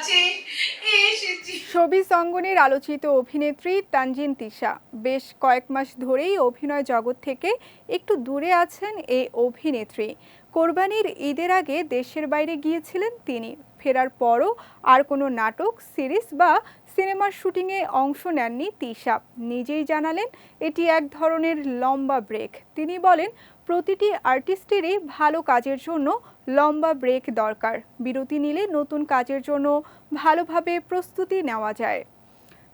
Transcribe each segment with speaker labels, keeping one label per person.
Speaker 1: কাছে এসেছি।
Speaker 2: ছবি অঙ্গনের আলোচিত অভিনেত্রী তানজিন তিশা। বেশ কয়েক মাস ধরেই অভিনয় জগৎ থেকে একটু দূরে আছেন এই অভিনেত্রী। কোরবানির ঈদের আগে দেশের বাইরে গিয়েছিলেন তিনি। ফেরার পরও আর কোনো নাটক, সিরিজ বা সিনেমার শুটিংয়ে অংশ নেননি তিশা। নিজেই জানালেন, এটি এক ধরনের লম্বা ব্রেক। তিনি বলেন, প্রতিটি আর্টিস্টেরই ভালো কাজের জন্য লম্বা ব্রেক দরকার। বিরতি নিলে নতুন কাজের জন্য ভালোভাবে প্রস্তুতি নেওয়া যায়।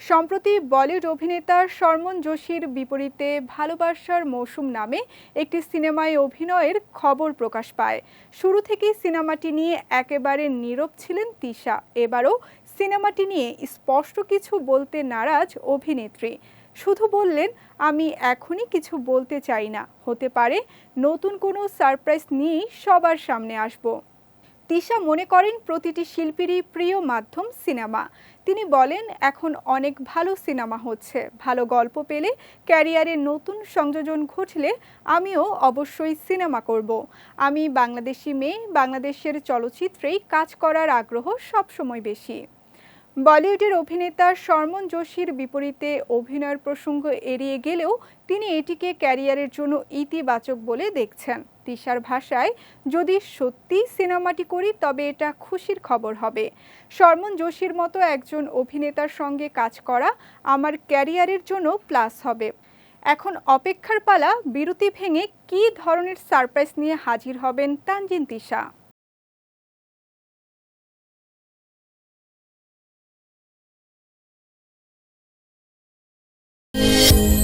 Speaker 2: সম্প্রতি বলিউড অভিনেতা শর্মন যোশীর বিপরীতে ভালোবাসার মৌসুম নামে একটি সিনেমায় অভিনয়ের খবর প্রকাশ পায়। শুরু থেকেই সিনেমাটি নিয়ে একেবারে নীরব ছিলেন তিশা। এবারও সিনেমাটি নিয়ে স্পষ্ট কিছু বলতে নারাজ অভিনেত্রী। শুধু বললেন, আমি এখনই কিছু বলতে চাই না, হতে পারে নতুন কোনো সারপ্রাইজ নিয়েই সবার সামনে আসব। তিশা মনে করেন প্রতিটি শিল্পীরই প্রিয় মাধ্যম সিনেমা। তিনি বলেন, এখন অনেক ভালো সিনেমা হচ্ছে। ভালো গল্প পেলে, ক্যারিয়ারে নতুন সংযোজন ঘটলে আমিও অবশ্যই সিনেমা করব। আমি বাংলাদেশি মেয়ে, বাংলাদেশের চলচ্চিত্রেই কাজ করার আগ্রহ সবসময় বেশি। বলিউডের অভিনেতা শর্মন যোশীর বিপরীতে অভিনয়ের প্রসঙ্গ এড়িয়ে গেলেও তিনি এটিকে ক্যারিয়ারের জন্য ইতিবাচক বলে দেখছেন। তিশার ভাষায়, যদি সত্যি সিনেমাটি করি, তবে এটা খুশির খবর হবে। শর্মন যোশীর মতো একজন অভিনেতার সঙ্গে কাজ করা আমার ক্যারিয়ারের জন্য প্লাস হবে। এখন অপেক্ষার পালা, বিরতি ভেঙে কী ধরনের সারপ্রাইজ নিয়ে হাজির হবেন তানজিন তিশা? 嗯。